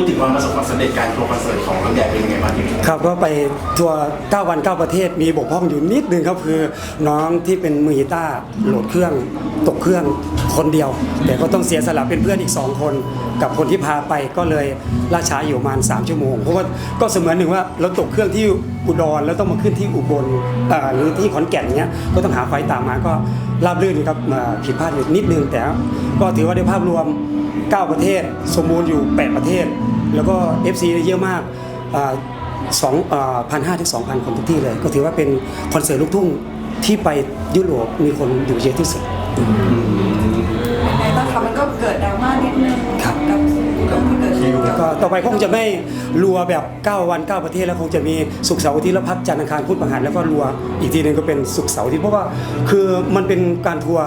ดถึงความประสบความสำเร็จการทัวร์คอนเสิร์ตของลำใหญ่เป็นยังไงบ้างที่นี่ครับก็ไปทัวร์9วัน 9 ประเทศมีบกพร่องอยู่นิดนึงครับคือน้องที่เป็นมือกีตาร์โหลดเครื่องตกเครื่องคนเดียว แต่ก็ต้องเสียสละเป็นเพื่อนอีก 2 คน กับคนที่พาไปก็เลยล่าช้าอยู่ประมาณ 3 ชั่วโมง เพราะว่าก็เสมือนหนึ่งว่าเราตกเครื่องที่อุดรแล้วต้องมาขึ้นที่อุบลอ่าหรือที่ขอนแก่นเนี้ยก็ต้องหาไฟล์ตามมาก็ราบรื่นครับผิดพลาดอยู่นิดนึงแต่ก็ถือว่าในภาพรวม 9 ประเทศ สมบูรณ์อยู่ 8 ประเทศ แล้วก็ FC เยอะมากอ่าสองพันห้าถึงสองพันคนทุกที่เลย ก็ถือว่าเป็นคอนเสิร์ตลูกทุ่งที่ไปยุโรปมีคนอยู่เยอะที่สุดยังไงบ้างคะมันก็เกิดดราม่านิดนึงครับกับเรื่องที่เกิดขึ้นแล้วก็ต่อไปคงจะไม่รัวแบบ 9 วัน 9 ประเทศแล้วคงจะมีสุกร์เสาร์อาทิตย์แล้วพักจันทร์อังคารพุธพฤหัสแล้วก็รัวอีกทีหนึงก็เป็นสุกร์เสาร์อาทิตย์เพราะว่าคือมันเป็นการทัวร์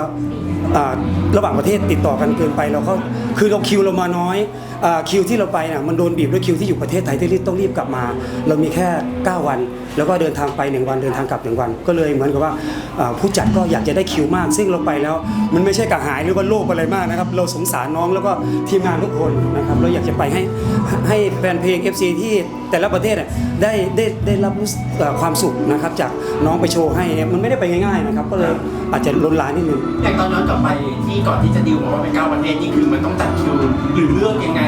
อ่าระหว่างประเทศติดต่อกันเกินไปเราก็คือเราคิวเรามาน้อยอ่า คิวที่เราไปน่ะมันโดนบีบด้วยคิวที่อยู่ประเทศไทยที่รีบต้องรีบกลับมา เรามีแค่ 9 วัน แล้วก็เดินทางไป 1 วันเดินทางกลับ 1 วัน ก็เลยเหมือนกับว่าผู้จัดก็อยากจะได้คิวมาก ซึ่งเราไปแล้วมันไม่ใช่กระหายหรือว่าโลภอะไรมากนะครับเราสงสารน้องแล้วก็ทีมงานทุกคนนะครับเราอยากจะไปให้ให้แฟนเพลง FC ที่แต่ละประเทศได้ได้ได้รับความสุขนะครับจากน้องไปโชว์ให้เนี่ยมันไม่ได้ไปง่ายๆนะครับก็เลยอาจจะล้นลานนิดนึงอย่างตอนย้อนกลับไปที่ก่อนที่จะดิวบอกว่าเป็นเก้าประเทศนี่คือมันต้องจัดคิวหรือเลือกยังไง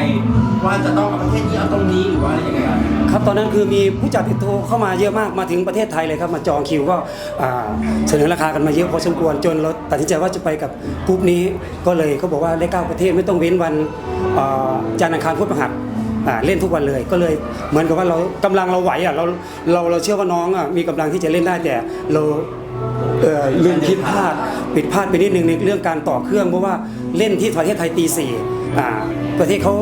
ว่าจะต้องเอาประเทศนี้เอาตรงนี้หรือว่าอะไรยังไงอะครับตอนนั้นคือมีผู้จัดติดโทรเข้ามาเยอะมากมาถึงประเทศไทยเลยครับมาจองคิวก็อ่าเสนอราคากันมาเยอะพอสมควรจนเราตัดสินใจว่าจะไปกับกรุ๊ปนี้ก็เลยเขาบอกว่าได้เก้าประเทศไม่ต้องเว้นวันอ่าจันทร์อังคารพุธพฤหัสอ่าเล่นทุกวันเลยก็เลยเหมือนกับว่าเรากำลังเราไหวอะเราเราเราเชื่อว่าน้องอะมีกำลังที่จะเล่นได้แต่เราเอ่อลืมคิดพลาดผิดพลาดไปนิดนึงในเรื่องการต่อเครื่องเพราะว่าเล่นที่ประเทศไทยตีสี่ ประเทศเขา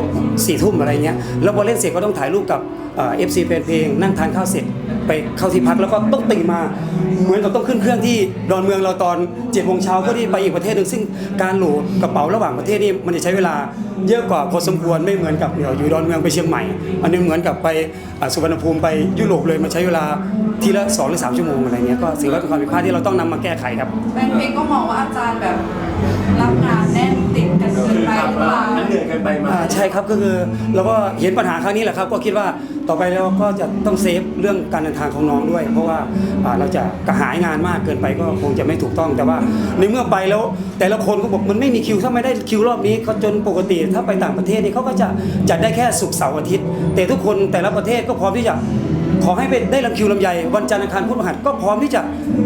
สี่ทุ่มอะไรเงี้ยแล้วพอเล่นเสร็จก็ต้องถ่ายรูปกับเอฟซีแฟนเพลงนั่งทานข้าวเสร็จไปเข้าที่พักแล้วก็ต้องตื่นมา เหมือนกับต้องขึ้นเครื่องที่ดอนเมืองเราตอน7จ็ดโมงเช้าเพื่อที่ไปอีกประเทศหนึ่งซึ่งการโหลดกระเป๋าระหว่างประเทศนี่มันจะใช้เวลาเยอะกว่าพอสมควรไม่เหมือนกับเดี๋ยวอยู่ดอนเมืองไปเชียงใหม่ อันนี้เหมือนกับไปสุวรรณภูมิไปยุโรปเลยมันใช้เวลาทีละ2หรือ3ชั่วโมงอะไรเงี้ยก็ถือว่าเป็นความผิดพลาดที่เราต้องนำมาแก้ไขครับแฟนเพลงก็มองว่าอาจารย์แบบรับงาน กันเกินไปหรือเปล่ามันเหนื่อยเกินไปไหมอ่าใช่ครับก็คือเราก็เห็นปัญหาครั้งนี้แหละครับ ก็คิดว่าต่อไปเราก็จะต้องเซฟเรื่องการเดินทางของน้องด้วย เพราะว่าอ่าเราจะกระหายงานมากเกินไปก็คงจะไม่ถูกต้องแต่ว่าในเมื่อไปแล้ว แต่ละคนก็บอกมันไม่มีคิวถ้าไม่ได้คิวรอบนี้เขาจนปกติถ้าไปต่างประเทศนี่เขาก็จะจัดได้แค่ศุกร์เสาร์อาทิตย์ แต่ทุกคนแต่ละประเทศก็พร้อมที่จะ ขอให้ไปได้รังคิวลำไยวันจันทร์อังคารพุธพฤหัสก็พร้อมที่จะ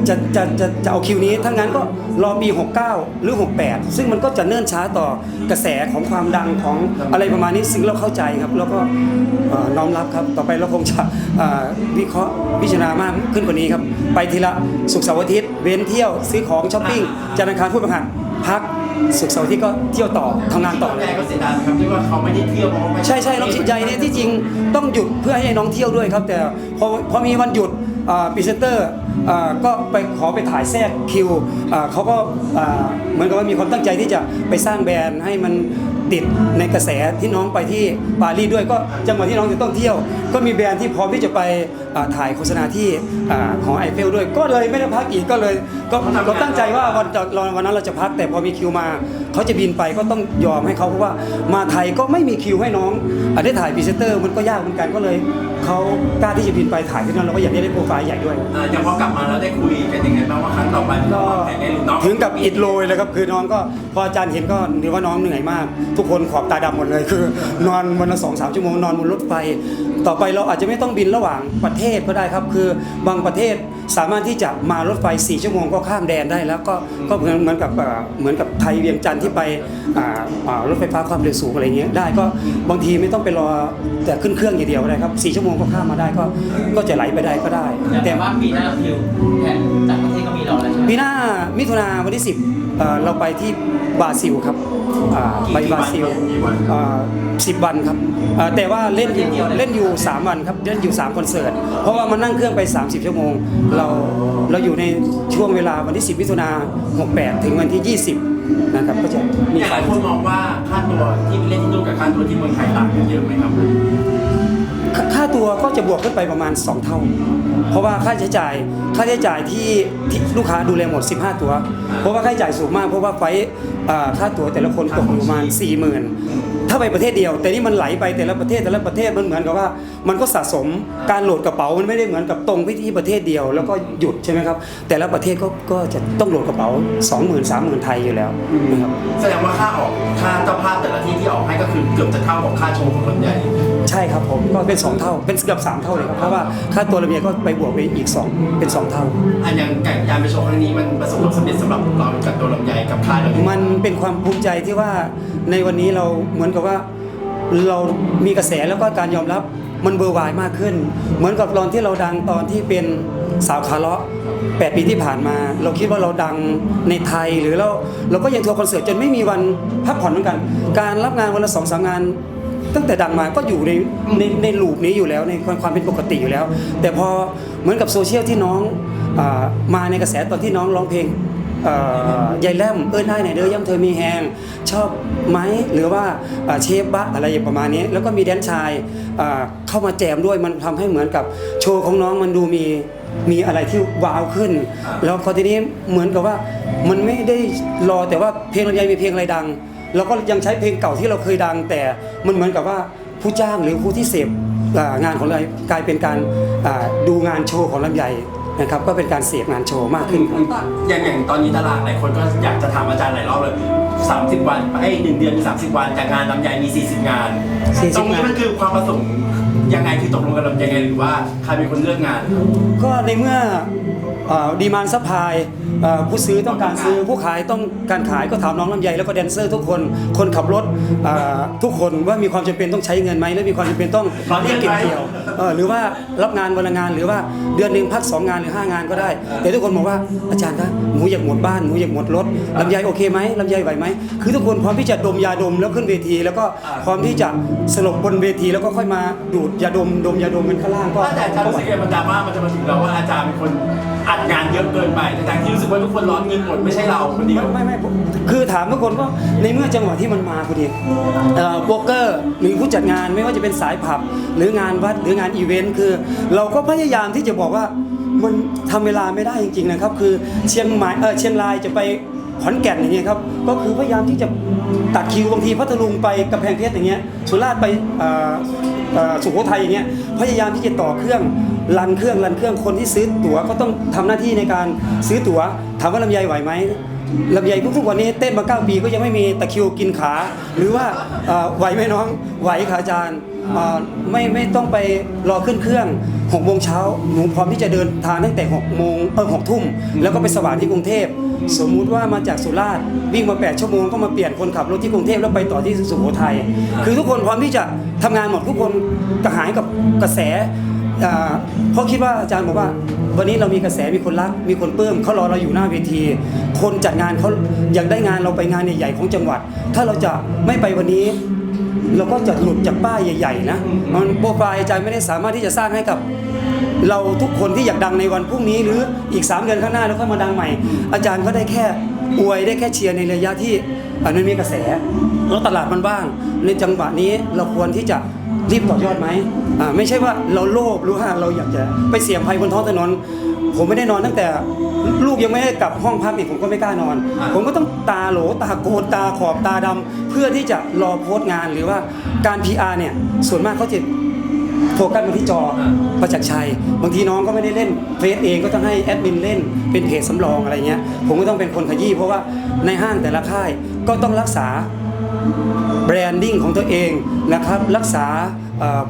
จะจะจะจะเอาคิวนี้ทั้งนั้นก็รอปี 69 หรือ 68 ซึ่งมันก็จะเนิ่นช้าต่อกระแสของความดังของอะไรประมาณนี้ซึ่งเราเข้าใจครับ แล้วก็เอ่อน้อมรับครับต่อไปเราคงจะเอ่อวิเคราะห์พิจารณามากขึ้นกว่านี้ครับ ไปทีละศุกร์เสาร์อาทิตย์เว้นเที่ยวซื้อของช้อปปิ้งจันทร์อังคารพุธพฤหัสพัก ศุกร์เสาร์อาทิตย์ก็เที่ยวต่อทำงานต่อเลยแต่ก็เสียดายครับที่ว่าเขาไม่ได้เที่ยวเพราะว่าไม่ใช่ใช่เราสินใจเนี่ยที่จริงต้องหยุดเพื่อให้น้องเที่ยวด้วยครับ แต่พอพอมีวันหยุดพรีเซนเตอร์ก็ไปขอไปถ่ายแทรกคิวเขาก็เหมือนกับว่ามีความตั้งใจที่จะไปสร้างแบรนด์ให้มันติดในกระแสที่น้องไปที่ปารีสด้วยก็จังหวะที่น้องจะต้องเที่ยว ก็มีแบรนด์ที่พร้อมที่จะไปถ่ายโฆษณาที่ของไอเฟลด้วย ก็เลยไม่ได้พักอีกก็เลยก็เราตั้งใจว่าวันวันนั้นเราจะพักแต่พอมีคิวมาเขาจะบินไปก็ต้องยอมให้เขาเพราะว่ามาไทยก็ไม่มีคิวให้น้องอาได้ถ่ายพรีเซนเตอร์มันก็ยากเหมือนกันก็เลยเขากล้าที่จะบินไปถ่ายที่นั่นเราก็อยากได้โปรไฟล์ใหญ่ด้วยอ่าอย่างพอกลับมาแล้วได้คุยกันยังไงบ้างว่าครั้งต่อไปมันก็วางแผนไงหรือน้องถึงกับอิดโรยเลยครับคือน้องก็พออาจารย์เห็นก็นึกว่าน้องเหนื่อยมาก ทุกคนขอบตาดำหมดเลยคือ นอนวันละสองสามชั่วโมงนอนบนรถไฟต่อไปเราอาจจะไม่ต้องบินระหว่างประเทศก็ได้ครับ คือบางประเทศ สามารถที่จะมารถไฟ 4 ชั่วโมงก็ข้ามแดนได้แล้วก็ก็เหมือนเหมือนกับเอ่อเหมือนกับไทยเวียงจันทร์ที่ไปอ่าอ่ารถไฟฟ้าความเร็วสูงอะไรเงี้ยได้ก็บางทีไม่ต้องไปรอแต่ขึ้นเครื่องอย่างเดียวก็ได้ครับ4ชั่วโมงก็ข้ามมาได้ก็ก็จะไหลไปได้ก็ได้ แต่ว่าปีหน้าคิวแผนต่างประเทศก็มีรอแล้วใช่ไหมปีหน้ามิถุนาวันที่ 10เอ่อเราไปที่บราซิลครับ อ่าไปบราซิลสิบวันครับอ่าแต่ว่าเล่นอยู่เล่นอยู่3วันครับเล่นอยู่3คอนเสิร์ตเพราะว่ามันนั่งเครื่องไป 30 ชั่วโมง เราเราอยู่ในช่วงเวลาวันที่ 10มิถุนา68 ถึงวันที่ 20นะครับก็จะมีมีหลายคนมองว่าค่าตัวที่ไปเล่นที่นู่นกับค่าตัวที่เมืองไทยต่างกันเยอะไหมครับ ค่าตัวก็จะบวกขึ้นไปประมาณ 2 เท่า เพราะว่าค่าใช้จ่ายค่าใช้จ่ายที่ที่ลูกค้าดูแลหมด 15 ตัว เพราะว่าค่าใช้จ่ายสูงมากเพราะว่าไฟล์ค่าตัวแต่ละคนตกอยู่ประมาณ4 0,000 ถ้าไปประเทศเดียว แต่นี่มันไหลไปแต่ละประเทศแต่ละประเทศมันเหมือนกับว่า มันก็สะสมการโหลดกระเป๋ามันไม่ได้เหมือนกับตรงไปที่ประเทศเดียว แล้วก็หยุดใช่ไหมครับ แต่ละประเทศก็ก็จะต้องโหลดกระเป๋า 20,000 30,000ไทยอยู่แล้วนะครับแสดงว่าค่าออกค่าเจ้าภาพแต่ละที่ที่ออกให้ก็คือเกือบจะเท่ากับค่าโชว์ของลำไยใช่ครับผมก็เป็น 2 เท่าเป็นเกือบ3 เท่าเลยครับเพราะว่าค่าตัวระเบียก็ไปบวกไปอีก 2 เป็น 2 เท่า อันอย่างการไปโชว์ครั้งนี้มันประสบความสำเร็จสำหรับเรากับตัวลำไยกับค่ายเรามันเป็นความภูมิใจที่ว่า ในวันนี้เราเหมือนกับว่าเรามีกระแสแล้วก็การยอมรับมันเบอร์วายมากขึ้น เหมือนกับตอนที่เราดังตอนที่เป็นสาวคาร์เลาะแปดปีที่ผ่านมา เราคิดว่าเราดังในไทยหรือเราเราก็ยังทัวร์คอนเสิร์ตจนไม่มีวันพักผ่อนเหมือนกัน การรับงานวันละสองสามงานตั้งแต่ดังมาก็อยู่ในในในลูปนี้อยู่แล้วในความเป็นปกติอยู่แล้ว แต่พอเหมือนกับโซเชียลที่น้องมาในกระแสตอนที่น้องร้องเพลง ยายแลมเอิ้นได้ไหนเด้อย่ำเธอมีแหงชอบไหมหรือว่าเชฟบะอะไรประมาณนี้ แล้วก็มีแดนชายเข้ามาแจมด้วยมันทำให้เหมือนกับโชว์ของน้องมันดูมีมีอะไรที่ว้าวขึ้น แล้วพอทีนี้เหมือนกับว่ามันไม่ได้รอแต่ว่าเพลงลำไยมีเพลงอะไรดังเราก็ยังใช้เพลงเก่าที่เราเคยดัง แต่มันเหมือนกับว่าผู้จ้างหรือผู้ที่เสพงานของเรากลายเป็นการดูงานโชว์ของลำไย นะครับก็เป็นการเสพงานโชว์มากขึ้นครับ อย่างอย่างตอนนี้ตลาดหลายคนก็อยากจะถามอาจารย์หลายรอบเลย 30 วันไอ้หนึ่งเดือนมี30 วันจากงานลำไยมี 40 งาน 40ตรงนี้มันคือความประสงค์ยังไงคือตกลงกันลำไยยังไงหรือว่าใครเป็นคนเลือกงาน ก็ในเมื่อ ดีมานซัพพลายผู้ซื้อต้องการซื้อผู้ขายต้องการขายก็ถามน้องลำไยแล้วก็แดนเซอร์ทุกคนคนขับรถทุกคนว่ามีความจำเป็นต้องใช้เงินไหมและมีความจำเป็นต้องเงียกเก็บเกี่ยวหรือว่ารับงานวันละงานหรือว่าเดือนหนึ่งพักสองงานหรือห้างานก็ได้ แต่ทุกคนบอกว่าอาจารย์คะหนูอยากหมดบ้านหนูอยากหมดรถลำไยโอเคไหมลำไยไหวไหมคือทุกคนพร้อมที่จะดมยาดมแล้วขึ้นเวที แล้วก็พร้อมที่จะสลบบนเวทีแล้วก็ค่อยมาดูดยาดมดมยาดมกันข้างล่างก็ว่าแต่อาจารย์รู้สึกยังมันดราม่ามันจะมาถึงเราว่าอาจารย์เป็นคน อัดงานเยอะเกินไป แต่ที่รู้สึกว่าทุกคนร้อนเงินหมดไม่ใช่เราคนเดียว ไม่ไม่ผมคือถามทุกคนว่าในเมื่อจังหวะที่มันมาพอดีเอ่อโบรกเกอร์หรือผู้จัดงานไม่ว่าจะเป็นสายผับ หรืองานวัดหรืองานอีเวนต์คือ เราก็พยายามที่จะบอกว่ามันทำเวลาไม่ได้จริงๆนะครับ คือเชียงใหม่เออเชียงรายจะไปขอนแก่นอย่างเงี้ยครับก็คือพยายามที่จะตัดคิวบางทีพัทลุงไปกำแพงเพชรอย่างเงี้ยสุราษฎร์ไปเอ่อ เอ่อสุโขทัยอย่างเงี้ยพยายามที่จะต่อเครื่องรันเครื่องรันเครื่องคนที่ซื้อตั๋วก็ต้องทำหน้าที่ในการซื้อตั๋วถามว่าลำไยไหวไหมลำไยทุกๆวันนี้เต้นมา 9 ปีก็ยังไม่มีตะคริวกินขา หรือว่าเอ่อไหวไหมน้องไหวค่ะอาจารย์เอ่อไม่ไม่ต้องไปรอขึ้นเครื่อง6โมงเช้าหนูพร้อมที่จะเดินทางตั้งแต่6โมงเออ6ทุ่มแล้วก็ไปสว่างที่กรุงเทพ สมมุติว่ามาจากสุราษฎร์วิ่งมา 8 ชั่วโมงก็มาเปลี่ยนคนขับรถที่กรุงเทพแล้วไปต่อที่สุโขทัยคือทุกคนพร้อมที่จะทำงานหมดทุกคนกระหายกับกระแสอ่าเพราะคิดว่าอาจารย์บอกว่า วันนี้เรามีกระแสมีคนรัก มีคนปลื้มเขารอเราอยู่หน้าเวที คนจัดงานเขาอยากได้งานเราไปงานใหญ่ๆของจังหวัด ถ้าเราจะไม่ไปวันนี้เราก็จะหลุดจากป้ายใหญ่ ๆ นะ มันโปรไฟล์อาจารย์ไม่ได้สามารถที่จะสร้างให้กับ เราทุกคนที่อยากดังในวันพรุ่งนี้หรืออีก 3 เดือนข้างหน้าแล้วค่อยมาดังใหม่ อาจารย์ก็ได้แค่อวยได้แค่เชียร์ในระยะที่อันนั้นมีกระแสแล้วตลาดมันบ้าง ในจังหวะนี้เราควรที่จะรีบต่อยอดไหมอ่าไม่ใช่ว่าเราโลภหรือว่าเราอยากจะไปเสี่ยงภัยบนท้องถนนผมไม่ได้นอนตั้งแต่ลูกยังไม่ได้กลับห้องพักอีกผมก็ไม่กล้านอนอ่าผมก็ต้องตาโหลตาโกนตาขอบตาดำเพื่อที่จะรอโพสต์งานหรือว่าการ PR เนี่ยส่วนมากเขาจะ โฟกัสมาที่จอประจักษ์ชัย บางทีน้องก็ไม่ได้เล่นเฟซเองก็ต้องให้แอดมินเล่นเป็นเพจสำรองอะไรเงี้ยผมก็ต้องเป็นคนขยี้เพราะว่าในห้างแต่ละค่ายก็ต้องรักษาแบรนดิ้งของตัวเองนะครับรักษา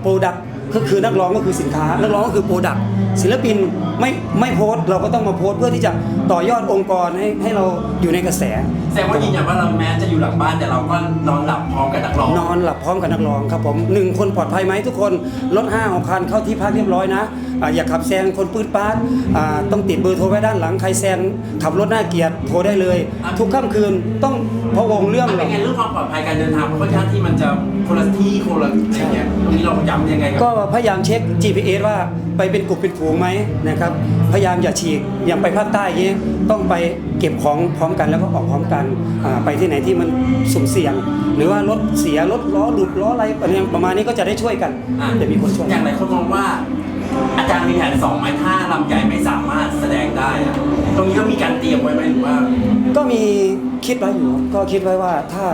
โปรดักก็คือนักร้องก็คือสินค้า นักร้องก็คือโปรดัก ศิลปินไม่ไม่โพสต์เราก็ต้องมาโพสต์เพื่อที่จะต่อยอดองค์กรให้ให้เราอยู่ในกระแส แสดงว่ายืนยันว่าเราแม้จะอยู่หลังบ้านแต่เราก็นอนหลับพร้อมกับนักร้อง นอนหลับพร้อมกับนักร้องครับผมหนึ่งคนปลอดภัยไหมทุกคนรถห้าหกคันเข้าที่พักเรียบร้อยนะอ่าอย่าขับแซงคนปืดปาดอ่าต้องติดเบอร์โทรไว้ด้านหลังใครแซงขับรถน่าเกลียดโทรได้เลยทุกค่ำคืนต้องพะวงเรื่องมันหรเป็อนกไงเรื่องความปลอดภัยการเดินทางเพราะว่าที่มันจะคนละที่คนละอะไรเงี้ยตรงนี้เราย้ำยังไงกับก็พยายามเช็ค GPS ว่าไปเป็นกลุ่มเป็นฝูงไหมนะครับ พยายามอย่าฉีกอย่างไปภาคใต้ยี้ต้องไปเก็บของพร้อมกันแล้วก็ออกพร้อมกันไปที่ไหนที่มันสุ่มเสี่ยง หรือว่ารถเสียรถล้อหลุดล้ออะไรประมาณนี้ก็จะได้ช่วยกันจะมีคนช่วยอย่างไรคนมองว่า อาจารย์มีแผนสองไหมถ้าลำใหญ่ไม่สามารถแสดงได้ ตรงนี้ก็มีการเตรียมไว้ไหมหรือว่า ก็มีคิดไว้อยู่ก็คิดไว้ว่าถ้า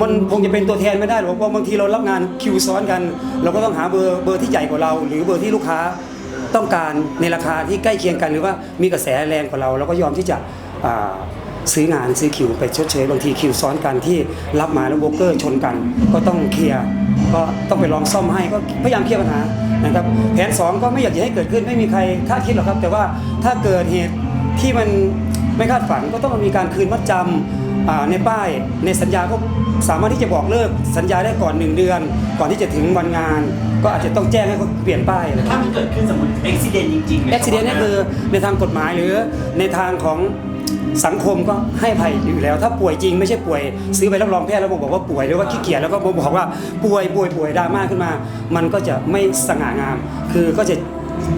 มันคงจะเป็นตัวแทนไม่ได้หรอกเพราะบางทีเรารับงานคิวซ้อนกัน เราก็ต้องหาเบอร์เบอร์ที่ใหญ่กว่าเรา หรือเบอร์ที่ลูกค้า ต้องการในราคาที่ใกล้เคียงกันหรือว่ามีกระแสแรงกว่าเราเราก็ยอมที่จะซื้องานซื้อคิวไปชดเชยบางทีคิวซ้อนกันที่รับมาแล้วโบรกเกอร์ชนกัน ก็ต้องเคลียร์ก็ต้องไปลองซ่อมให้ก็พยายามเคลียร์ปัญหานะครับแผนสองก็ไม่อยากจะให้เกิดขึ้นไม่มีใครคาดคิดหรอกครับ แต่ว่าถ้าเกิดเหตุที่มันไม่คาดฝันก็ต้องมีการคืนมัดจำในป้ายในสัญญาก็ สามารถที่จะบอกเลิกสัญญาได้ก่อน 1 เดือน ก่อนที่จะถึงวันงาน ก็อาจจะต้องแจ้งให้เขาเปลี่ยนป้ายนะคถ้ารับมันเกิดขึ้นสมมติอุบิเหตุจริงๆอุบิเหตุนี่คือในทางกฎหมายหรือในทางของสังคมก็ให้อภัยอยู่แล้ว ถ้าป่วยจริงไม่ใช่ป่วย ซื้อไปรับรองแพทย์แล้วบอกว่าป่วยหรือว่าขี้เกียจแล้วก็บอกว่าป่วยป่วยป่วยดราม่าขึ้นมา มันก็จะไม่สง่างาม คือก็จะ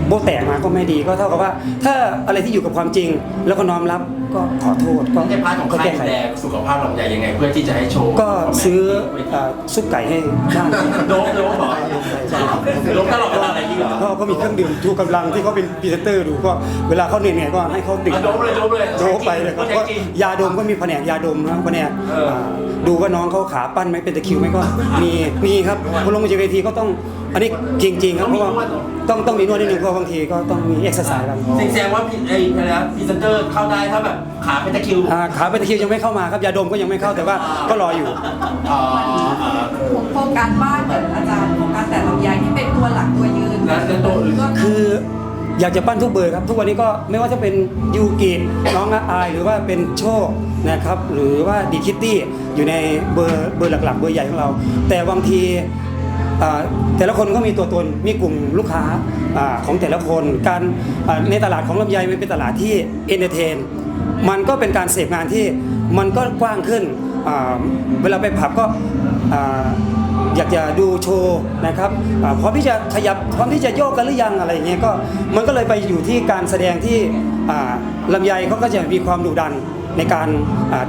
โบแตกมาก็ไม่ดีก็เท่ากับว่า ถ้าอะไรที่อยู่กับความจริง แล้วก็น้อมรับก็ขอโทษก็ในพาร์ทของก็ค่ายแก้ดูแลสุขภาพลำใหญ่ยังไง เพื่อที่จะให้โชว์ก็ซื้อเอ่อซุปไก่ให้บ้านโดบโดบเหรอโดบตลอดเวลาอะไรอย่างเงี้ยเหรอก็ก็มีเครื่องดื่มชูกำลังที่เขาเป็นพรีเซนเตอร์ดูก็เวลาเขาเหนื่อยๆก็ให้เขาดื่ม อะโดบเลยโดบเลยโดบไปเลยครับใช้ก็ยาดมก็มีแผนกยาดมนะครับแผนกอ่าดูว่าน้องเขาขาปั้นไหมเป็นตะคริวไหมก็ มีมีครับพอลงมาจากเวทีก็ต้อง อันนี้จริงๆครับเพราะว่าต้องต้องมีนวดนิดนึงเพราะบางทีก็ต้องมีเอ็กซ์ไซส์บ้างแสดงว่าพี่ไอ้อะไรนะพรีเซนเตอร์เข้าได้ถ้าแบบขาเป็นตะคริว อ่าขาเป็นตะคริวยังไม่เข้ามาครับยาดมก็ยังไม่เข้าแต่ว่าก็รออยู่ อ๋ออ่า ผมโฟกัสบ้านเหมือนอาจารย์โฟกัสแต่ลำไยที่เป็นตัวหลักตัวยืนแล้วแล้วตัวอื่นก็คืออยากจะปั้นทุกเบอร์ครับ ทุกวันนี้ก็ไม่ว่าจะเป็นยูกิน้องอาอายหรือว่าเป็นโชคนะครับหรือว่าดีคิตตี้อยู่ในเบอร์เบอร์หลักๆ เบอร์ใหญ่ของเรา แต่บางทีอ่า แต่ละคนก็มีตัวตนมีกลุ่มลูกค้าอของแต่ละคน การในตลาดของลำไยมันเป็นตลาดที่เอนเตอร์เทนมันก็เป็นการเสพงานที่มันก็กว้างขึ้นเวลาไปผับก็อยากจะดูโชว์นะครับอาพร้อมที่จะขยับพร้อมที่จะโยกกันหรือยังอะไรเงี้ยก็มันก็เลยไปอยู่ที่การแสดงที่ลำไยเขาก็จะมีความดุดันในการ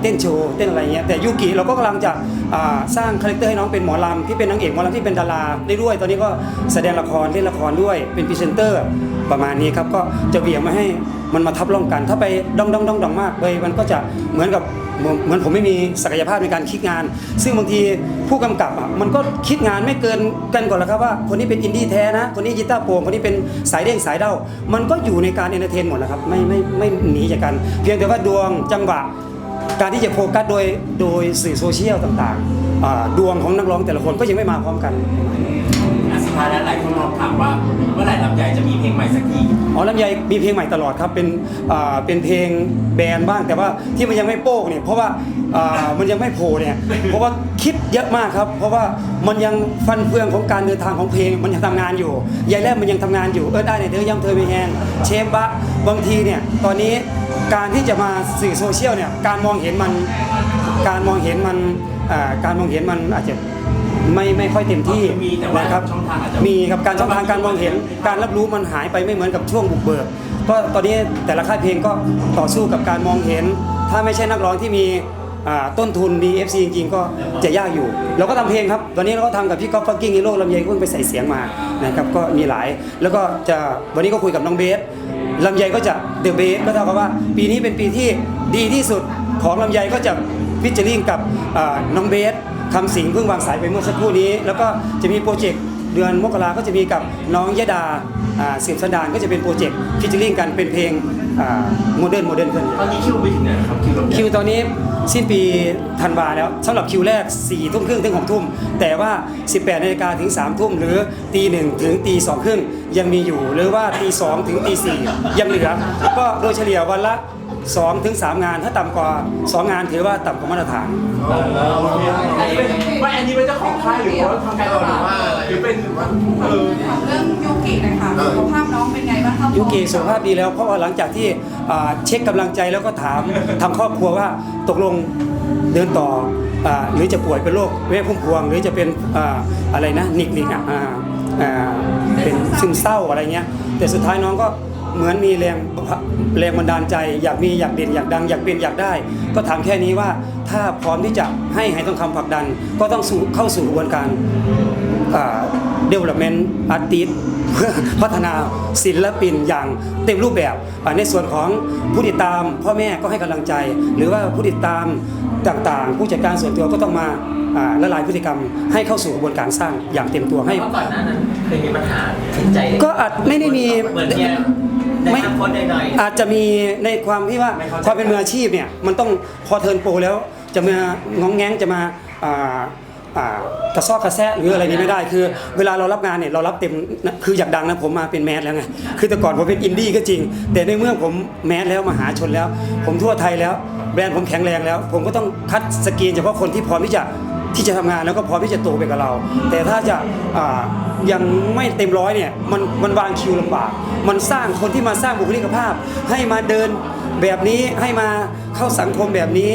เต้นโชว์เต้นอะไรเงี้ยแต่ยูกิเราก็กำลังจะ สร้างคาแรคเตอร์ให้น้องเป็นหมอลำที่เป็นนางเอกหมอลำที่เป็นดาราได้ด้วย ตอนนี้ก็แสดงละครเล่นละครด้วยเป็นพรีเซนเตอร์ประมาณนี้ครับก็จะเบี่ยงม่ให้มันมาทับล่องกัน ถ้าไปดองดองดองดองมากเลยมันก็จะเหมือนกับเหมือนผมไม่มีศักยภาพในการคิดงาน ซึ่งบางทีผู้กำกับอะมันก็คิดงานไม่เกินกันก่อนแล้วครับว่า คนนี้เป็นอินดี้แท้นะ คนนี้กีตาร์โปร่งคนนี้เป็นสายเด้งสายเด้ามันก็อยู่ในการเอนเตอร์เทนหมดแล้วครับไม่ไม่ไม่หนีจากกัน เพียงแต่ว่าดวงจังหวะ การที่จะโฟกัสโดยโดยสื่อโซเชียลต่างๆอ่าดวงของนักร้องแต่ละคนก็ยังไม่มาพร้อมกันอะสุดท้ายแล้วหลายคนมองถามว่าเมื่อไหร่ลำใหญ่จะมีเพลงใหม่สักทีอ๋อลำไยมีเพลงใหม่ตลอดครับเป็นอ่าเป็นเพลงแบนด์บ้าง แต่ว่าที่มันยังไม่โป้งเนี่ยเพราะว่าอ่ามันยังไม่โผล่เนี่ยเพราะว่าคิดเยอะมากครับ เพราะว่ามันยังฟันเฟืองของการเดินทางของเพลงมันยังทำงานอยู่ยายแรกมันยังทำงานอยู่เออได้เนี่ยเธอยังเธอไม่แห้งเชฟบะบางทีเนี่ยตอนนี้ การที่จะมาสื่อโซเชียลเนี่ยการมองเห็นมันการมองเห็นมันอ่าการมองเห็นมันอาจจะไม่ไม่ค่อยเต็มที่มีแต่ว่านะครับช่องทางอาจจะมีครับการช่องทางการมองเห็น การรับรู้มันหายไปไม่เหมือนกับช่วงบุกเบิกก็ตอนนี้แต่ละค่ายเพลงก็ต่อสู้กับการมองเห็น ถ้าไม่ใช่นักร้องที่มีอ่าต้นทุนดี FC จริงๆก็จะยากอยู่ เราก็ทำเพลงครับ ตอนนี้เราก็ทำกับพี่ก๊อฟฟักกิ้งฮีโร่ลำไยเพิ่งไปใส่เสียงมานะครับก็มีหลาย แล้วก็จะวันนี้ก็คุยกับน้องเบส ลำไยก็จะเดอะเบสก็เท่ากับว่า ปีนี้เป็นปีที่ดีที่สุดของลำไยก็จะฟิชเจอริงกับน้องเบสคำสิงเพิ่งวางสายไปเมื่อสักครู่นี้ แล้วก็จะมีโปรเจกต์เดือนมกราก็จะมีกับน้องยะดาสืบสันดานก็จะเป็นโปรเจกต์ฟิชเชอริงกันเป็นเพลงโมเดิร์นโมเดิร์นขึ้นตอนนี้คิวไปถึงไหนครับคิวตอนนี้ สิ้นปีธันวาแล้วสำหรับคิวแรก4ี่ทุ่มครึ่งถึง6ทุ่ม แต่ว่า 18นาฬิกาถึง3ทุ่มหรือตีหนึ่งถึงตีสองครึ่งยังมีอยู่ หรือว่าตีสองถึงตีสี่ยังเหลือ ก็โดยเฉลี่ยวันละ 2 ถึง 3 งานถ้าต่ำกว่า 2 งานถือว่าต่ำกว่ามาตรฐานไม่อันนี้เป็นเจ้าของค่ายหรือว่าทำการตลาดหรือเป็นว่าเออถามเรื่องยูกิหนะค ยุกิสุขภาพดีแล้วเพราะว่าหลังจากที่อ่าเช็คกำลังใจแล้วก็ถามทางครอบครัวว่าตกลงเดินต่ออ่าหรือจะป่วยเป็นโรคแม่พุ่มพวง หรือจะเป็นอ่าอะไรนะนิกนิกอะอ่าอ่าเป็นซึมเศร้าอะไรเงี้ยแต่สุดท้ายน้องก็เหมือนมีแรงแรงบันดาลใจ อยากมีอยากเด่นอยากดัง อยากเป็นอยากได้ ก็ถามแค่นี้ว่าถ้าพร้อมที่จะให้ไหทองคำผลักดัน ก็ต้องสู่เข้าสู่กระบวนการ อ่า development artist เพื่อพัฒนาศิลปินอย่างเต็มรูปแบบอ่าในส่วนของผู้ติดตามพ่อแม่ก็ให้กำลังใจ หรือว่าผู้ติดตามต่างๆ ผู้จัดการส่วนตัวก็ต้องมาอ่าละลายพฤติกรรมให้เข้าสู่กระบวนการสร้างอย่างเต็มตัวให้เพราะก่อนหน้านั้นเคยมีปัญหาจิตใจก็อาจไม่ได้มีเหมือนเนี่ยในไม่น้ำพ้นหน่อยๆอาจจะมีในความที่ว่าความเป็นมืออาชีพเนี่ยมันต้องพอเทิร์นโปรแล้วจะมางองแงงจะมา อ่าอ่ากระซอกกระแซะหรืออะไรนี้ไม่ได้คือ เวลาเรารับงานเนี่ยเรารับเต็มนะคืออยากดังนะผมมาเป็นแมสแล้วไงคือแต่ก่อนผมเป็นอินดี้ก็จริง แต่ในเมื่อผมแมสแล้วมหาชนแล้ว ผมทั่วไทยแล้ว แบรนด์ผมแข็งแรงแล้ว ผมก็ต้องคัดสกรีนเฉพาะคนที่พร้อมที่จะที่จะทำงานแล้วก็พร้อมที่จะโตไปกับเรา แต่ถ้าจะอ่ายังไม่เต็มร้อยเนี่ยมันมันวางคิวลำบาก มันสร้างคนที่มาสร้างบุคลิกภาพ ให้มาเดินแบบนี้ให้มาเข้าสังคมแบบนี้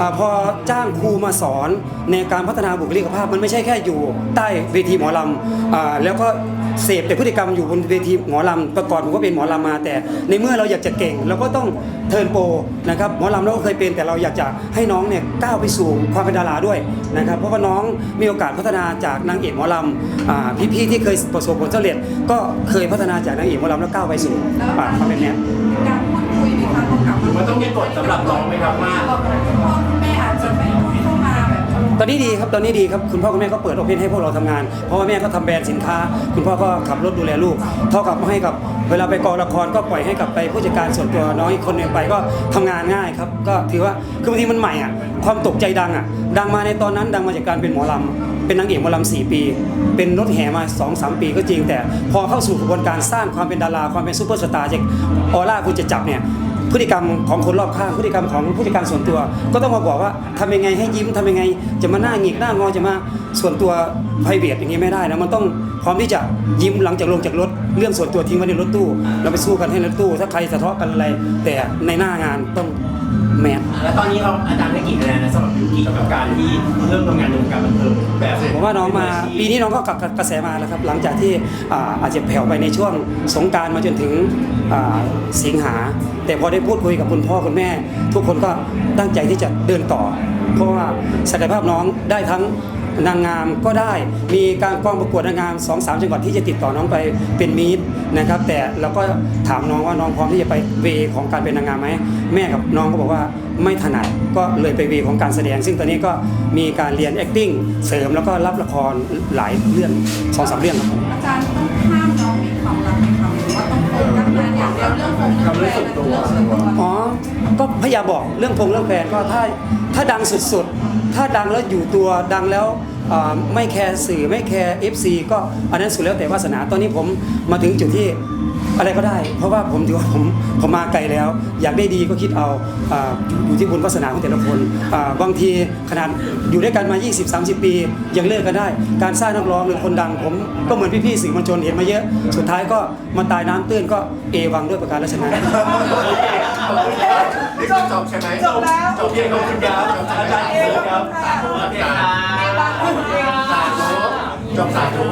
อาพอจ้างครูมาสอนในการพัฒนาบุคลิกภาพมันไม่ใช่แค่อยู่ ใต้เวทีหมอลำอ่าแล้วก็เสพแต่พฤติกรรมอยู่บนเวทีหมอลำประกอบผมก็เป็นหมอลำมาแต่ ในเมื่อเราอยากจะเก่งเราก็ต้องเทิร์นโปรนะครับหมอลำเราก็เคยเป็นแต่เราอยากจะให้น้องเนี่ยก้าวไปสู่ความเป็นดาราด้วยนะครับเพราะว่าน้องมีโอกาสพัฒนาจากนางเอกหมอลำอพี่ๆที่เคยประสบผลสำเร็จก็เคยพัฒนาจากนางเอกหมอลำแล้วก้าวไปสู่ความเป็นแนวการพูดคุย พอกลับหรือว่าต้องมีกฎสำหรับน้องไหมครับว่า พ่อคุณแม่อาจจะไม่เข้ามาแบบตอนนี้ดีครับตอนนี้ดีครับคุณพ่อคุณแม่ก็เปิดโอเพนให้พวกเราทำงานเพราะว่าแม่ก็ทำแบรนด์สินค้า คุณพ่อก็ขับรถดูแลลูก เท่ากับให้กับเวลาไปกองละครก็ปล่อยให้กับไปผู้จัดการส่วนตัวน้องอีกคนหนึ่งไปก็ทำงานง่ายครับก็ถือว่าคือบางทีมันใหม่อะความตกใจดังอะดังมาในตอนนั้นดังมาจากการเป็นหมอลำเป็นนางเอกหมอลำสี่ปี เป็นรถแห่มา2อสปีก็จริงแต่พอเข้าสู่กระบวนการสร้างความเป็นดาราความเป็นซูเปอร์สตาร์จากออร่าคุณจะจับเนี่ย พฤติกรรมของคนรอบข้างพฤติกรรมของผู้จัดการส่วนตัว ก็ต้องมาบอกว่าทำยังไงให้ยิ้มทำยังไง จะมาหน้าหงิกหน้างอจะมาส่วนตัวไพรเวทอย่างนี้ไม่ได้นะมันต้องพร้อมที่จะยิ้มหลังจากลงจากรถ เรื่องส่วนตัวทิ้งไว้ในรถตู้เราไปสู้กันให้ในรถตู้ ถ้าใครสะเทาะกันอะไร แต่ในหน้างานต้องแมนแล้วตอนนี้เราอาจารย์ได้กี่คะแนนนะสำหรับยูกิกับการที่เริ่มทำงานในวงการบันเทิงแบบผมว่าน้องมาปีนี้น้องก็กลับกระแสมาแล้วครับหลังจากที่อ่าอาจจะแผ่วไปในช่วงสงกรารมาจนถึงอ่า สิงหา แต่พอได้พูดคุยกับคุณพ่อคุณแม่ ทุกคนก็ตั้งใจที่จะเดินต่อ เพราะว่าศักยภาพน้องได้ทั้งนางงามก็ได้มีการกองประกวดนางงาม2อสจังหวัดที่จะติดต่อน้องไปเป็นมีดนะครับ แต่เราก็ถามน้องว่าน้องพร้อมที่จะไปเวของการเป็นนางงามไหมแม่กับน้องก็บอกว่าไม่ถนัดก็เลยไปเวของการแสดง ซึ่งตอนนี้ก็มีการเรียน acting เสริมแล้วก็รับละครหลายเรื่องสองสามเรื่องครับอาจารย์ต้องห้ามน้องมีความ สงานอย่างเดียวเรื่องของเรื่องแฟนเรื่องส่วนตัวอ๋อ ก็พยายามบอกเรื่องพงเรื่องแฟนก็ถ้าถ้าดังสุดๆ ถ้าดังแล้วอยู่ตัวดังแล้วอ่าไม่แคร์สื่อไม่แคร์ FC ก็อันนั้นสุดแล้วแต่วาสนาตอนนี้ผมมาถึงจุดที่ อะไรก็ได้ เพราะว่าผมถือว่าผมผมมาไกลแล้ว อยากได้ดีก็คิดเอาอ่าอยู่ที่บุญวาสนาของแต่ละคนอ่าบางทีขนาดอยู่ด้วยกันมา 20-30 ปี ยังเลิกกันได้ การสร้างนักร้องหรือคนดัง ผมก็เหมือนพี่ๆสื่อมวลชนเห็นมาเยอะ สุดท้ายก็มาตายน้ำตื้นก็เอวังด้วยประการราชนะ นี่คือจบใช่ไหมจบแล้วจบเพียงขอบคุณครับจบอาจารย์ครับโอเคครับสาธุจบสาธุ